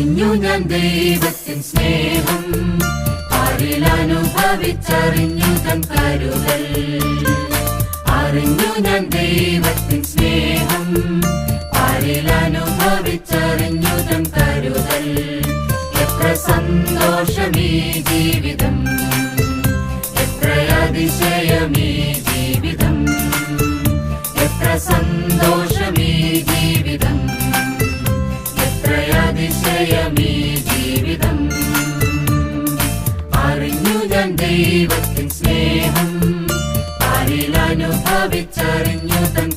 അറിഞ്ഞു ഞാൻ ദൈവത്തിൻ സ്നേഹം. അറിലനുഭവിച്ചറിഞ്ഞു അനുഭവിച്ചറിഞ്ഞു തൻ കരുതൽ. അറിഞ്ഞു ഞാൻ ദൈവത്തിൻ സ്നേഹം. അറിലനുഭവിച്ചറിഞ്ഞു അനുഭവിച്ചറിഞ്ഞു തൻ കരുതൽ. സ്നേഹം. അനുഭവിച്ചറിഞ്ഞു തൻ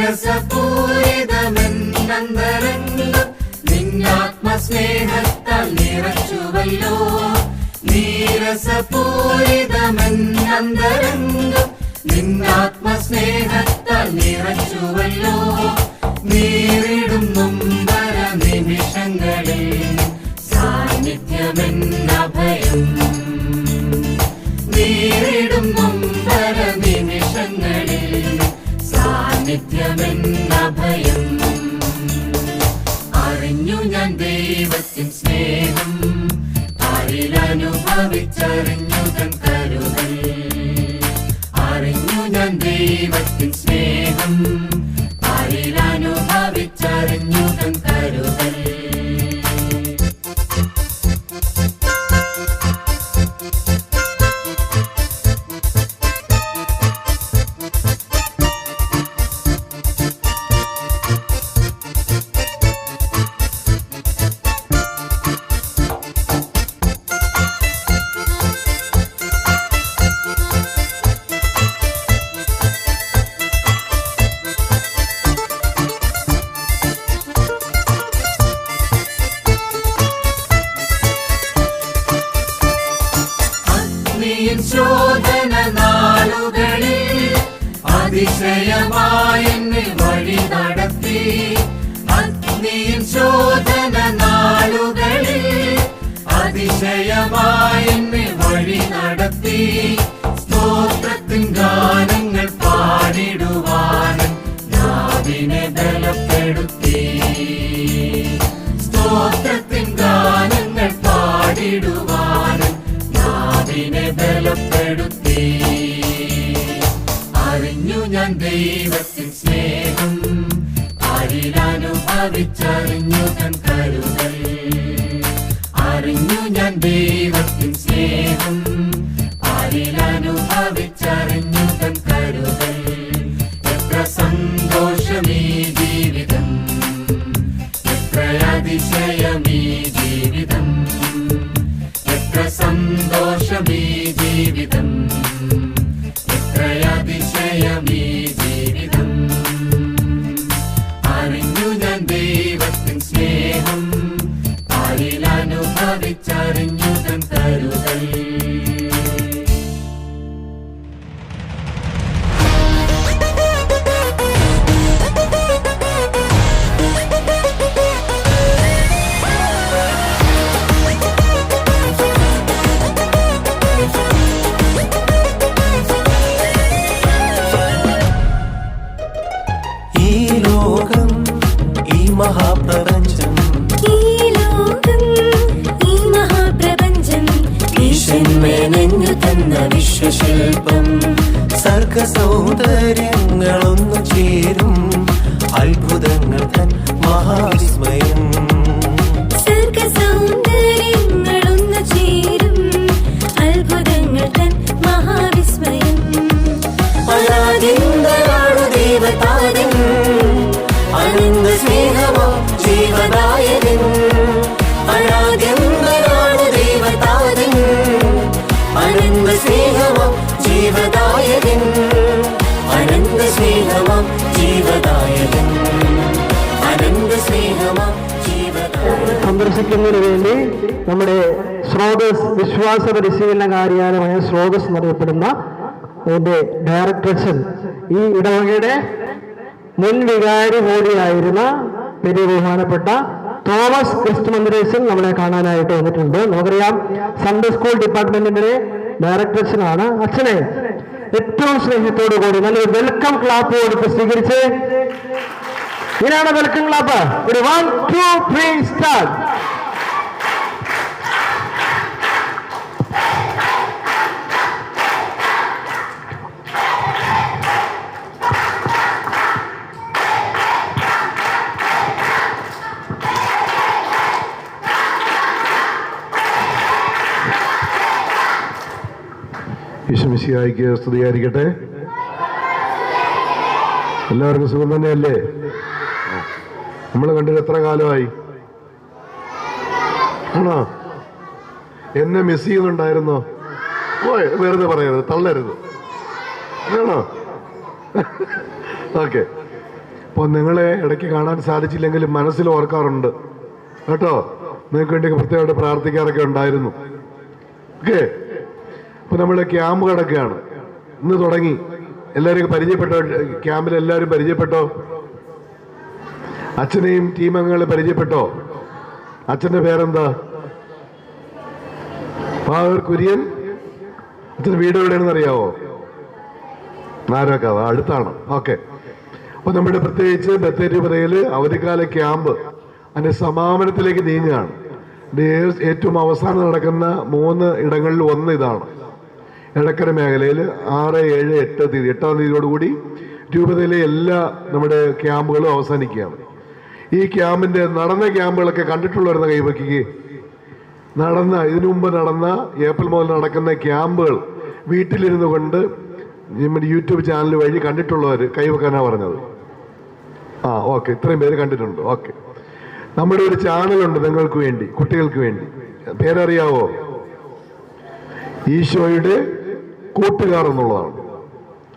രസപൂരിതമെന്നന്തരംഗം നിന്നാത്മസ്നേഹത്താൽ നിറച്ചുവല്ലോ. നിറച്ചുവല്ലോ. നിത്യമെന്നഭയം. അറിഞ്ഞു ഞാൻ ദൈവത്തിൻ സ്നേഹം. ആരിൽ അനുഭവിച്ചറിഞ്ഞു തൻ കരുതൽ. അറിഞ്ഞു ഞാൻ ദൈവത്തിൻ സ്നേഹം. മഹാപ്രപഞ്ചം. ഈ ലോകം ഈ മഹാപ്രപഞ്ചം ഈശന്മേനഞ്ഞു തന്ന വിശ്വശില്പം. സർഗ സൗന്ദര്യങ്ങളൊന്നു ചേരും. അത്ഭുതങ്ങൾ തൻ മഹാവിസ്മയം. സർഗ സൗന്ദര്യങ്ങളൊന്നു ചേരും. അത്ഭുതങ്ങൾ തൻ മഹാവിസ്മയം. അനാദിന്തരാണു ദൈവതാരൻ സ്നേഹമോ ജീവദായകൻ. അനന്ത സ്നേഹമോ ജീവദായകൻ. അനന്ത സ്നേഹമോ സന്ദർശിക്കുന്നതിന് വേണ്ടി നമ്മുടെ സ്രോതസ് വിശ്വാസ പരിശീലന കാര്യാലയമായ സ്രോതസ് എന്നറിയപ്പെടുന്ന അതിന്റെ ഡയറക്ടർസൻ ഈ ഇടവകയുടെ മുൻ വികാരി കൂടിയായിരുന്ന പെരിയ ബഹുമാനപ്പെട്ട തോമസ് ക്രിസ്റ്റ് മന്ദിരേശൻ നമ്മളെ കാണാനായിട്ട് വന്നിട്ടുണ്ട്. നമുക്കറിയാം സൺഡേ സ്കൂൾ ഡിപ്പാർട്ട്മെന്റിന്റെ ഡയറക്ടർഷനാണ് അച്ഛനെ ഏറ്റവും സ്നേഹത്തോടു കൂടി നല്ലൊരു വെൽക്കം ക്ലാപ്പ് കൊടുത്ത് സ്വീകരിച്ച് ഇതാണ് വെൽക്കം ക്ലാപ്പ് ഒരു വൺ ടു ത്രീ സ്റ്റാർട്ട് ഈശ്വമിശിയായിക്ക് സ്തുതിയായിരിക്കട്ടെ. എല്ലാവർക്കും സുഖം തന്നെയല്ലേ? നമ്മൾ കണ്ടിട്ട് എത്ര കാലമായി? ആണോ? എന്നെ മിസ് ചെയ്യുന്നുണ്ടായിരുന്നോ? ഓ വെറുതെ പറയരുത് തള്ളരുത്. ആണോ? ഓക്കെ. അപ്പോൾ നിങ്ങളെ ഇടയ്ക്ക് കാണാൻ സാധിച്ചില്ലെങ്കിലും മനസ്സിൽ ഓർക്കാറുണ്ട്. കേട്ടോ? നിങ്ങൾക്ക് വേണ്ടി പ്രത്യേകമായിട്ട് പ്രാർത്ഥിക്കാറൊക്കെ ഉണ്ടായിരുന്നു. ഓക്കെ. ഇപ്പൊ നമ്മൾ ക്യാമ്പ് കിടക്കുകയാണ്. ഇന്ന് തുടങ്ങി. എല്ലാവരും പരിചയപ്പെട്ടോ? ക്യാമ്പിൽ എല്ലാവരും പരിചയപ്പെട്ടോ? അച്ഛനെയും ടീം അംഗങ്ങളെ പരിചയപ്പെട്ടോ? അച്ഛന്റെ പേരെന്താ? ഫാദർ കുര്യൻ. അച്ഛന്റെ വീട് എവിടെയാണെന്ന് അറിയാവോ? നാരോക്കാവ് അടുത്താണ്. ഓക്കെ. അപ്പൊ നമ്മുടെ പ്രത്യേകിച്ച് ബത്തേരിപുരയിൽ അവധിക്കാല ക്യാമ്പ് അതിന്റെ സമാപനത്തിലേക്ക് നീങ്ങുകയാണ്. ഏറ്റവും അവസാനം നടക്കുന്ന മൂന്ന് ഇടങ്ങളിൽ ഒന്ന് ഇതാണ്. എടക്കര മേഖലയിൽ ആറ് ഏഴ് എട്ട് തീയതി എട്ടാം തീയതിയോടുകൂടി രൂപതയിലെ എല്ലാ നമ്മുടെ ക്യാമ്പുകളും അവസാനിക്കുകയാണ്. ഈ ക്യാമ്പിന്റെ നടന്ന ക്യാമ്പുകളൊക്കെ കണ്ടിട്ടുള്ളവരുന്ന കൈവയ്ക്കുക നടന്ന ഇതിനു മുമ്പ് നടന്ന ഏപ്രിൽ മുതൽ നടക്കുന്ന ക്യാമ്പുകൾ വീട്ടിലിരുന്നു കൊണ്ട് നമ്മുടെ യൂട്യൂബ് ചാനൽ വഴി കണ്ടിട്ടുള്ളവർ കൈവെക്കാനാണ് പറഞ്ഞത്. ആ ഓക്കെ. ഇത്രയും പേര് കണ്ടിട്ടുണ്ട്. ഓക്കെ. നമ്മുടെ ഒരു ചാനലുണ്ട് നിങ്ങൾക്ക് വേണ്ടി കുട്ടികൾക്ക് വേണ്ടി. പേരറിയാവോ? ഈശോയുടെ കൂട്ടുകാർ എന്നുള്ളതാണ്.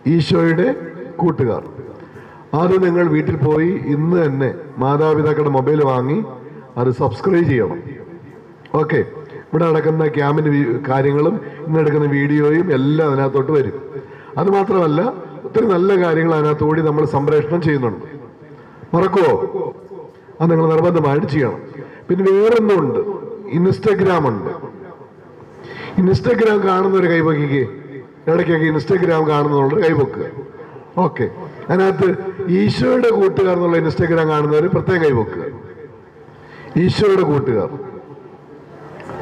ഈശോയുടെ കൂട്ടുകാർ. അത് നിങ്ങൾ വീട്ടിൽ പോയി ഇന്ന് തന്നെ മാതാപിതാക്കളുടെ മൊബൈൽ വാങ്ങി അത് സബ്സ്ക്രൈബ് ചെയ്യണം. ഓക്കെ. ഇവിടെ നടക്കുന്ന ക്യാമ്പിന്റെ കാര്യങ്ങളും ഇന്ന് എടുക്കുന്ന വീഡിയോയും എല്ലാം അതിനകത്തോട്ട് വരും. അതുമാത്രമല്ല ഒത്തിരി നല്ല കാര്യങ്ങൾ അതിനകത്തോടി നമ്മൾ സംപ്രേഷണം ചെയ്യുന്നുണ്ട്. മറക്കുവോ? അത് നിങ്ങൾ നിർബന്ധമായിട്ട് ചെയ്യണം. പിന്നെ വേറൊന്നുമുണ്ട് ഇൻസ്റ്റഗ്രാം ഉണ്ട് ഇൻസ്റ്റഗ്രാം ഒരു കൈവക്കിക്ക് ഇടയ്ക്കൊക്കെ ഇൻസ്റ്റഗ്രാം കാണുന്നതുകൊണ്ട് കൈവെക്കുക ഓക്കെ. അതിനകത്ത് ഈശോയുടെ കൂട്ടുകാർ എന്നുള്ള ഇൻസ്റ്റഗ്രാം കാണുന്നവർ പ്രത്യേകം കൈവെക്കുക ഈശോയുടെ കൂട്ടുകാർ.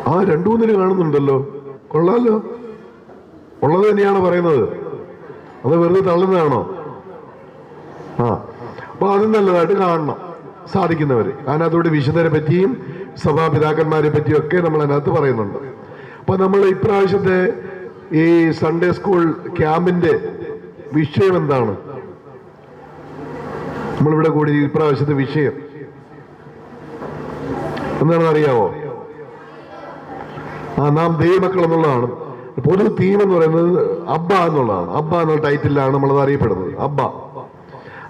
ആ രണ്ടു മൂന്നിന് കാണുന്നുണ്ടല്ലോ. കൊള്ളാലോ. ഉള്ളത് തന്നെയാണ് പറയുന്നത്. അത് വെറുതെ തള്ളുന്നതാണോ? ആ. അപ്പൊ അത് നല്ലതായിട്ട് കാണണം. സാധിക്കുന്നവര്. അതിനകത്തോട് വിശുദ്ധരെ പറ്റിയും സഭാപിതാക്കന്മാരെ പറ്റിയും ഒക്കെ നമ്മൾ അതിനകത്ത് പറയുന്നുണ്ട്. അപ്പൊ നമ്മൾ ഇപ്രാവശ്യത്തെ ഈ സൺഡേ സ്കൂൾ ക്യാമ്പിന്റെ വിഷയം എന്താണ്? നമ്മളിവിടെ കൂടി ഇപ്രാവശ്യത്തെ വിഷയം. എന്താണെന്ന് അറിയാവോ? ആ നാം ദൈവമക്കൾ എന്നുള്ളതാണ്. പൊതു തീം എന്ന് പറയുന്നത് അബ്ബ എന്നുള്ളതാണ്. അബ്ബ എന്നുള്ള ടൈറ്റിലാണ് നമ്മളത് അറിയപ്പെടുന്നത്. അബ്ബ.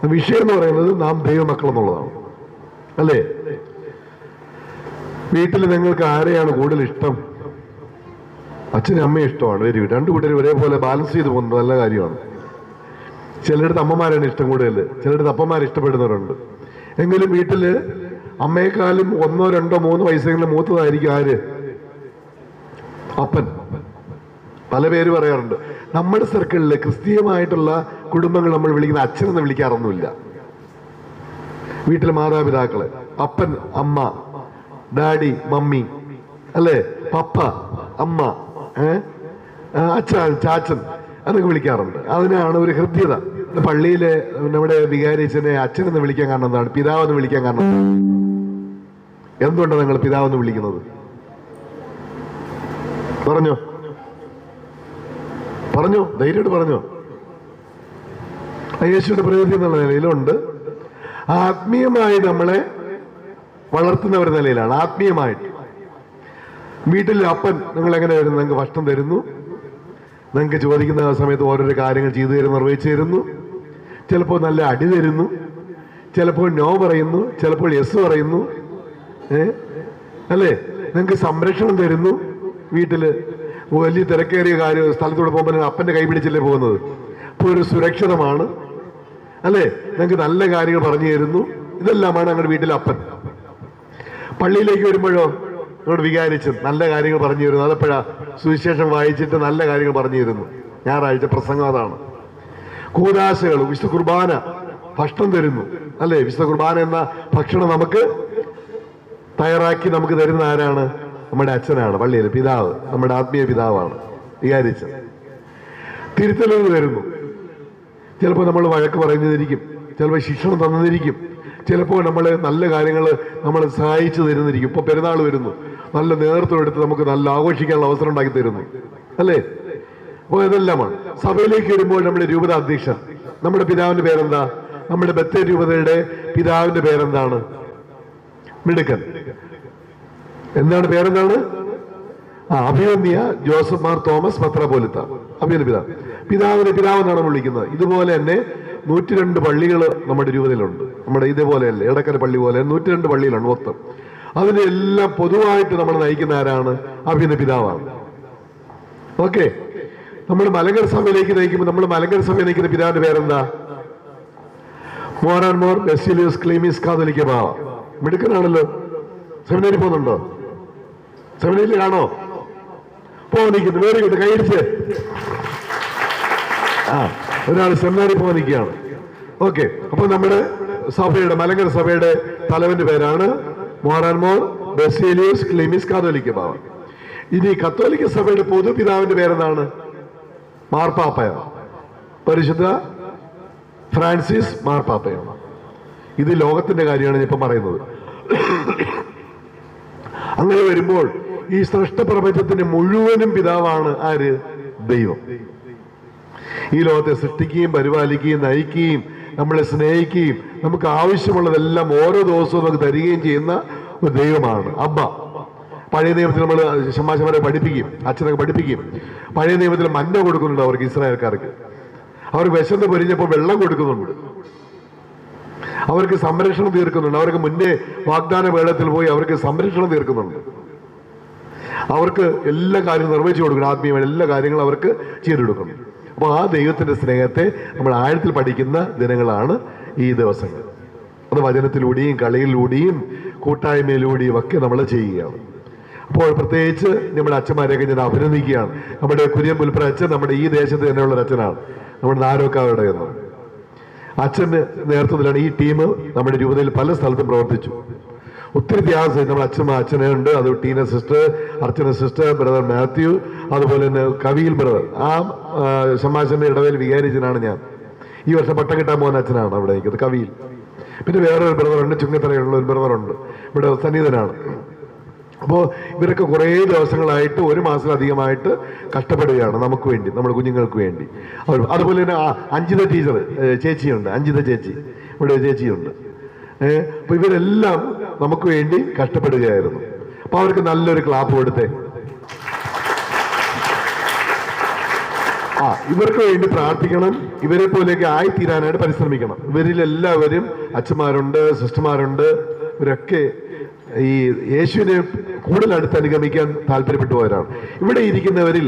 വിഷയം എന്ന് പറയുന്നത് നാം ദൈവമക്കൾ എന്നുള്ളതാണ്. അല്ലേ? വീട്ടിൽ നിങ്ങൾക്ക് ആരെയാണ് കൂടുതൽ ഇഷ്ടം? അച്ഛനും അമ്മയും ഇഷ്ടമാണ് വെരി. രണ്ടു കൂട്ടരും ഒരേപോലെ ബാലൻസ് ചെയ്ത് പോകുന്നത് നല്ല കാര്യമാണ്. ചിലയിടത്ത് അമ്മമാരാണ് ഇഷ്ടം കൂടുതൽ ചിലയിടത്ത് അപ്പന്മാരെ ഇഷ്ടപ്പെടുന്നവരുണ്ട്. എങ്കിലും വീട്ടിൽ അമ്മയെക്കാളും ഒന്നോ രണ്ടോ മൂന്നോ വയസ്സെങ്കിലും മൂത്തതായിരിക്കും ആര്? അപ്പൻ. പല പേര് പറയാറുണ്ട് നമ്മുടെ സർക്കിളിൽ ക്രിസ്തീയമായിട്ടുള്ള കുടുംബങ്ങൾ നമ്മൾ വിളിക്കുന്ന അച്ഛനെന്ന് വിളിക്കാറൊന്നുമില്ല. വീട്ടിലെ മാതാപിതാക്കൾ അപ്പൻ അമ്മ ഡാഡി മമ്മി അല്ലേ? പപ്പ അമ്മ അച്ഛൻ ചാച്ചൻ അതൊക്കെ വിളിക്കാറുണ്ട്. അതിനാണ് ഒരു ഹൃദ്യത. പള്ളിയിലെ നമ്മുടെ വികാരിച്ചനെ അച്ഛൻ എന്ന് വിളിക്കാൻ കാരണം എന്താണ്? പിതാവെന്ന് വിളിക്കാൻ കാരണം എന്തുകൊണ്ടാണ് നിങ്ങൾ പിതാവ് എന്ന് വിളിക്കുന്നത്? പറഞ്ഞോ. പറഞ്ഞോ. ധൈര്യമായിട്ട് പറഞ്ഞോ. യേശുവിന്റെ പ്രകൃതി എന്നുള്ള നിലയിലുണ്ട്. ആത്മീയമായി നമ്മളെ വളർത്തുന്ന ഒരു നിലയിലാണ്. ആത്മീയമായിട്ട്. വീട്ടിൽ അപ്പൻ നിങ്ങൾ എങ്ങനെ വരുന്നു? നിങ്ങൾക്ക് ഭക്ഷണം തരുന്നു. നിങ്ങൾക്ക് ചോദിക്കുന്ന സമയത്ത് ഓരോരോ കാര്യങ്ങൾ ചെയ്തു തരുന്നു നിർവഹിച്ചു തരുന്നു. ചിലപ്പോൾ നല്ല അടി തരുന്നു. ചിലപ്പോൾ നോ പറയുന്നു. ചിലപ്പോൾ യെസ് പറയുന്നു. ഏ? അല്ലേ? നിങ്ങൾക്ക് സംരക്ഷണം തരുന്നു. വീട്ടിൽ വലിയ തിരക്കേറിയ കാര്യം സ്ഥലത്തൂടെ പോകുമ്പോൾ അപ്പന്റെ കൈ പിടിച്ചല്ലേ പോകുന്നത്? അപ്പോൾ ഒരു സുരക്ഷിതമാണ്. അല്ലേ? നിങ്ങൾക്ക് നല്ല കാര്യങ്ങൾ പറഞ്ഞു തരുന്നു. ഇതെല്ലാമാണ് ഞങ്ങളുടെ വീട്ടിലെ അപ്പൻ. പള്ളിയിലേക്ക് വരുമ്പോഴോ എന്നോട് വികാരിച്ചു നല്ല കാര്യങ്ങൾ പറഞ്ഞു തരുന്നു അതെപ്പോഴാ സുവിശേഷം വായിച്ചിട്ട് നല്ല കാര്യങ്ങൾ പറഞ്ഞു തരുന്നു ഞായറാഴ്ച പ്രസംഗം അതാണ്. കൂതാശകൾ വിശുദ്ധ കുർബാന ഭക്ഷണം തരുന്നു. അല്ലേ? വിശുദ്ധ കുർബാന എന്ന ഭക്ഷണം നമുക്ക് തയ്യാറാക്കി നമുക്ക് തരുന്ന ആരാണ്? നമ്മുടെ അച്ഛനാണ് പള്ളിയിലെ പിതാവ് നമ്മുടെ ആത്മീയ പിതാവാണ്. വികാരിച്ച തിരുത്തലുകൾ തരുന്നു. ചിലപ്പോൾ നമ്മൾ വഴക്ക് പറയുന്നതിരിക്കും ചിലപ്പോൾ ശിക്ഷണം തന്നിരിക്കും ചിലപ്പോൾ നമ്മൾ നല്ല കാര്യങ്ങൾ നമ്മൾ സഹായിച്ചു തരുന്നിരിക്കും ഇപ്പൊ പെരുന്നാൾ വരുന്നു. നല്ല നേതൃത്വം എടുത്ത് നമുക്ക് നല്ല ആഘോഷിക്കാനുള്ള അവസരം ഉണ്ടാക്കി തരുന്നു. അല്ലേ? അപ്പോൾ ഇതെല്ലാമാണ്. സഭയിലേക്ക് വരുമ്പോൾ നമ്മുടെ രൂപത അധ്യക്ഷൻ നമ്മുടെ പിതാവിന്റെ പേരെന്താ? നമ്മുടെ ബത്തേ രൂപതയുടെ പിതാവിന്റെ പേരെന്താണ്? മിടുക്കൻ. എന്താണ് പേരെന്താണ്? ആ ജോസഫ് മാർ തോമസ് പത്രപോലിത്ത. അഭിനന്ദ പിതാവ്. പിതാവിനെ പിതാവ് എന്നാണ് വിളിക്കുന്നത്. ഇതുപോലെ തന്നെ നൂറ്റി രണ്ട് പള്ളികൾ നമ്മുടെ രൂപതയിലുണ്ട്. നമ്മുടെ ഇതേപോലെയല്ലേ ഇടക്കര പള്ളി പോലെ നൂറ്റി രണ്ട് പള്ളിയിലാണ് മൊത്തം. അതിനെ എല്ലാം പൊതുവായിട്ട് നമ്മൾ നയിക്കുന്ന ആരാണ്? അഭിനന്ദ പിതാവാണ്. ഓക്കെ. നമ്മൾ മലങ്കര സഭയിലേക്ക് നയിക്കുമ്പോൾ നമ്മൾ മലങ്കര സഭയെ നയിക്കുന്ന പിതാവിന്റെ പേരെന്താ? More and more Baselios Cleemis Catholicos Bava. മിടുക്കനാണല്ലോ. സെമിനാരി പോകുന്നുണ്ടോ? സെമിനാരിയിലാണോ കാണോ പോകുന്നിരിക്കുന്നു വേറെ കിട്ടും കൈയടിച്ച് ആ ഒരാൾ സെമിനാരി പോകാനിരിക്കുകയാണ് ഓക്കെ. അപ്പൊ നമ്മുടെ സഭയുടെ മലങ്കര സഭയുടെ തലവന്റെ പേരാണ് മോർ ആൻഡ് മോർ ബെസേലിയസ് ക്ലിമിസ് കാതോലിക്ക ബാവ. ഇനി കത്തോലിക്ക സഭയുടെ പൊതുപിതാവിന്റെ പേരെന്താണ്? മാർപ്പാപ്പയ. പരിശുദ്ധ ഫ്രാൻസിസ് മാർപ്പാപ്പയ. ഇത് ലോകത്തിന്റെ കാര്യമാണ് ഞാൻ ഇപ്പം പറയുന്നത്. അങ്ങനെ വരുമ്പോൾ ഈ സൃഷ്ടപ്രപഞ്ചത്തിന്റെ മുഴുവനും പിതാവാണ് ആര്? ദൈവം. ഈ ലോകത്തെ സൃഷ്ടിക്കുകയും പരിപാലിക്കുകയും നയിക്കുകയും നമ്മളെ സ്നേഹിക്കുകയും നമുക്ക് ആവശ്യമുള്ളതെല്ലാം ഓരോ ദിവസവും നമുക്ക് തരികയും ചെയ്യുന്ന ഒരു ദൈവമാണ്. അബ്ബ പഴയ നിയമത്തിൽ നമ്മൾ ശമാശമാരെ പഠിപ്പിക്കും അച്ഛനൊക്കെ പഠിപ്പിക്കും. പഴയ നിയമത്തിൽ മഞ്ഞ കൊടുക്കുന്നുണ്ട് അവർക്ക് ഇസ്രായേൽക്കാർക്ക്. അവർ വിശന്ന് പൊരിഞ്ഞപ്പോൾ വെള്ളം കൊടുക്കുന്നുണ്ട്. അവർക്ക് സംരക്ഷണം തീർക്കുന്നുണ്ട്. അവർക്ക് മുന്നേ വാഗ്ദാന വേളത്തിൽ പോയി അവർക്ക് സംരക്ഷണം തീർക്കുന്നുണ്ട്. അവർക്ക് എല്ലാ കാര്യവും നിർവഹിച്ചു കൊടുക്കണം. ആത്മീയമായ എല്ലാ കാര്യങ്ങളും അവർക്ക് ചെയ്തു കൊടുക്കണം. അപ്പോൾ ആ ദൈവത്തിന്റെ സ്നേഹത്തെ നമ്മൾ ആഴത്തിൽ പഠിക്കുന്ന ദിനങ്ങളാണ് ഈ ദിവസങ്ങൾ. അത് വചനത്തിലൂടെയും കളിയിലൂടെയും കൂട്ടായ്മയിലൂടെയും ഒക്കെ നമ്മൾ ചെയ്യുകയാണ്. അപ്പോൾ പ്രത്യേകിച്ച് നമ്മുടെ അച്ഛന്മാരെയൊക്കെ ഞാൻ അഭിനന്ദിക്കുകയാണ്. നമ്മുടെ കുര്യൻ പുൽപ്പുര അച്ഛൻ നമ്മുടെ ഈ ദേശത്ത് തന്നെയുള്ള അച്ഛനാണ്. നമ്മുടെ നാരോക്കാവിടെ എന്ന്. അച്ഛന്റെ നേതൃത്വത്തിലാണ് ഈ ടീം നമ്മുടെ രൂപതയിൽ പല സ്ഥലത്തും പ്രവർത്തിച്ചു. ഒത്തിരി ത്യാഗം നമ്മുടെ അച്ഛൻ അച്ഛനുണ്ട് അത് Tina sister Archana sister brother Mathew അതുപോലെ തന്നെ കവിയിൽ ബ്രദർ. ആ ഷമാശന്റെ ഇടവേൽ വികാരിച്ചനാണ് ഞാൻ. ഈ വർഷം പട്ടം കിട്ടാൻ പോകുന്ന അച്ഛനാണ് അവിടെ നിൽക്കുന്നത് കവിയിൽ. പിന്നെ വേറൊരു ബ്രദറുണ്ട് ചുങ്കത്തറയുള്ള ഒരു ബ്രദറുണ്ട് ഇവിടെ സന്നിധനാണ്. അപ്പോൾ ഇവരൊക്കെ കുറേ ദിവസങ്ങളായിട്ട് ഒരു മാസത്തിലധികമായിട്ട് കഷ്ടപ്പെടുകയാണ് നമുക്ക് വേണ്ടി നമ്മുടെ കുഞ്ഞുങ്ങൾക്ക് വേണ്ടി. അവർ അതുപോലെ തന്നെ ആ അഞ്ജിത ടീച്ചർ ചേച്ചിയുണ്ട് അഞ്ചിത ചേച്ചി. ഇവിടെ ചേച്ചിയുണ്ട്. അപ്പോൾ ഇവരെല്ലാം നമുക്ക് വേണ്ടി കഷ്ടപ്പെടുകയായിരുന്നു. അപ്പോൾ അവർക്ക് നല്ലൊരു ക്ലാപ്പ് കൊടുത്തേ. ആ ഇവർക്ക് വേണ്ടി പ്രാർത്ഥിക്കണം. ഇവരെ പോലെയൊക്കെ ആയിത്തീരാനായിട്ട് പരിശ്രമിക്കണം. ഇവരിൽ എല്ലാവരും അച്ഛന്മാരുണ്ട് സിസ്റ്റർമാരുണ്ട്. ഇവരൊക്കെ ഈ യേശുവിനെ കൂടുതൽ അടുത്ത് അനുഗമിക്കാൻ താല്പര്യപ്പെട്ടുപോയവരാണ് ഇവിടെ ഇരിക്കുന്നവരിൽ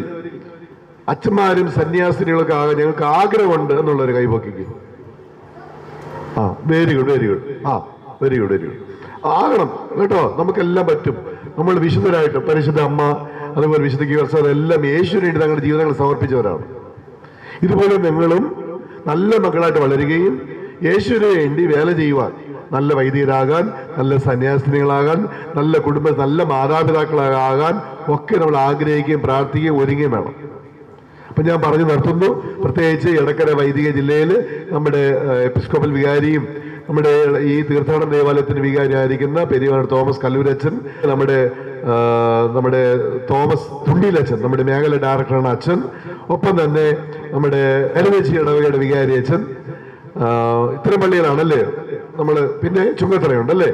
അച്ഛന്മാരും സന്യാസിനികളൊക്കെ ആകെ ഞങ്ങൾക്ക് ആഗ്രഹമുണ്ട് എന്നുള്ളൊരു കൈപൊക്കിക്ക് ആ വെരി ഗുഡ് വെരി ഗുഡ് ആ വെരി ഗുഡ് വെരി ഗുഡ് ആകണം കേട്ടോ? നമുക്കെല്ലാം പറ്റും. നമ്മൾ വിശുദ്ധരായിട്ട് പരിശുദ്ധ അമ്മ അതുപോലെ വിശുദ്ധ കീവർസാർ എല്ലാം യേശുവിന് വേണ്ടി തങ്ങളുടെ ജീവിതങ്ങൾ സമർപ്പിച്ചവരാണ്. ഇതുപോലെ നിങ്ങളും നല്ല മക്കളായിട്ട് വളരുകയും യേശുവിന് വേണ്ടി വേല ചെയ്യുവാൻ നല്ല വൈദികരാകാൻ നല്ല സന്യാസിനികളാകാൻ നല്ല കുടുംബ നല്ല മാതാപിതാക്കളാകാൻ ഒക്കെ നമ്മൾ ആഗ്രഹിക്കുകയും പ്രാർത്ഥിക്കുകയും ഒരുങ്ങുകയും വേണം. അപ്പം ഞാൻ പറഞ്ഞു നിർത്തുന്നു പ്രത്യേകിച്ച് ഇടക്കര വൈദിക ജില്ലയിൽ നമ്മുടെ എപ്പിസ്കോപ്പൽ വികാരിയും നമ്മുടെ ഈ തീർത്ഥാടന ദേവാലയത്തിന് വികാരിയായിരിക്കുന്ന പെരിയാർ തോമസ് കല്ലൂരച്ചൻ നമ്മുടെ നമ്മുടെ തോമസ് തുണ്ടിയിലച്ചൻ നമ്മുടെ മേഖല ഡയറക്ടറാണ് അച്ഛൻ. ഒപ്പം തന്നെ നമ്മുടെ എലവേച്ചി ഇടവകയുടെ വികാരി അച്ഛൻ ഇത്തരം പള്ളികളാണല്ലേ നമ്മൾ പിന്നെ ചുങ്കത്തറയുണ്ടല്ലേ?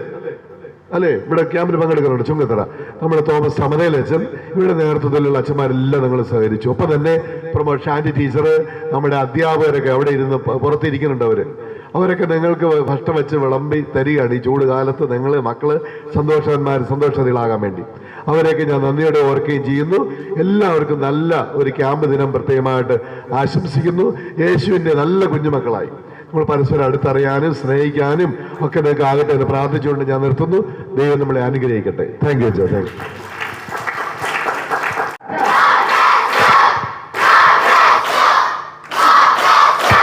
അല്ലേ? ഇവിടെ ക്യാമ്പിൽ പങ്കെടുക്കുന്നുണ്ട്. ചുങ്കത്തറ. നമ്മുടെ തോമസ് സമതയിലച്ഛൻ ഇവിടെ നേതൃത്വത്തിലുള്ള അച്ഛന്മാരെല്ലാം നിങ്ങൾ സഹകരിച്ചു. ഒപ്പം തന്നെ പ്രമോ ഷാന്റി ടീച്ചർ നമ്മുടെ അധ്യാപകരൊക്കെ അവിടെ ഇരുന്ന് പുറത്തിരിക്കുന്നുണ്ട് അവർ അവരൊക്കെ നിങ്ങൾക്ക് ഭക്ഷണം വെച്ച് വിളമ്പി തരികയാണ് ഈ ചൂട് കാലത്ത് നിങ്ങൾ മക്കൾ സന്തോഷവന്മാർ സന്തോഷത്തിലാകാൻ വേണ്ടി. അവരെയൊക്കെ ഞാൻ നന്ദിയോടെ ഓർക്കുകയും ചെയ്യുന്നു. എല്ലാവർക്കും നല്ല ഒരു ക്യാമ്പ് ദിനം പ്രത്യേകമായിട്ട് ആശംസിക്കുന്നു. യേശുവിന്റെ നല്ല കുഞ്ഞുമക്കളായി. നമ്മൾ പരസ്പരം അടുത്തറിയാനും സ്നേഹിക്കാനും ഒക്കെ നിങ്ങൾക്ക് ആകട്ടെ എന്ന് പ്രാർത്ഥിച്ചുകൊണ്ട് ഞാൻ നിർത്തുന്നു. ദൈവം നമ്മളെ അനുഗ്രഹിക്കട്ടെ. താങ്ക് യു അച്ഛാ താങ്ക് യു